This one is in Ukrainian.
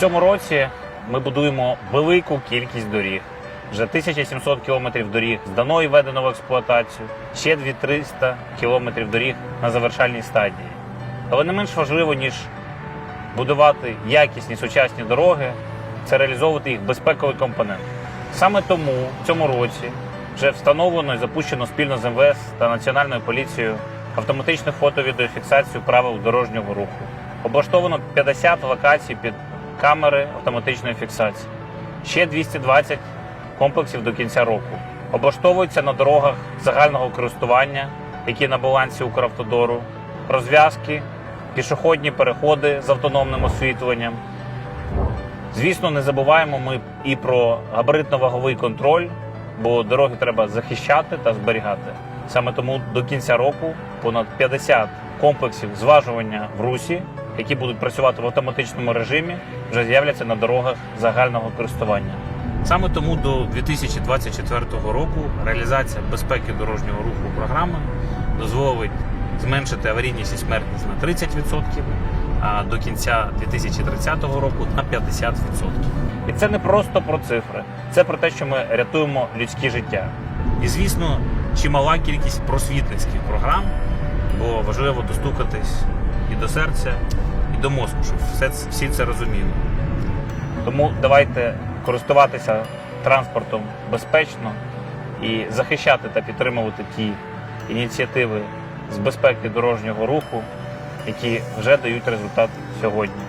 Цьому році ми будуємо велику кількість доріг. Вже 1700 кілометрів доріг здано і введено в експлуатацію, ще 2300 кілометрів доріг на завершальній стадії. Але не менш важливо, ніж будувати якісні сучасні дороги, це реалізовувати їх безпековий компонент. Саме тому в цьому році вже встановлено і запущено спільно з МВС та Національною поліцією автоматичну фото-відеофіксацію правил дорожнього руху. Облаштовано 50 локацій під камери автоматичної фіксації. Ще 220 комплексів до кінця року. Облаштовуються на дорогах загального користування, які на балансі Укравтодору, розв'язки, пішохідні переходи з автономним освітленням. Звісно, не забуваємо ми і про габаритно-ваговий контроль, бо дороги треба захищати та зберігати. Саме тому до кінця року понад 50 комплексів зважування в русі, які будуть працювати в автоматичному режимі, вже з'являться на дорогах загального користування. Саме тому до 2024 року реалізація безпеки дорожнього руху програми дозволить зменшити аварійність і смертність на 30%, а до кінця 2030 року на 50%. І це не просто про цифри, це про те, що ми рятуємо людські життя. І звісно, чимала кількість просвітницьких програм, бо важливо достукатись і до серця, і до мозку, щоб все, всі це розуміли. Тому давайте користуватися транспортом безпечно і захищати та підтримувати ті ініціативи з безпеки дорожнього руху, які вже дають результат сьогодні.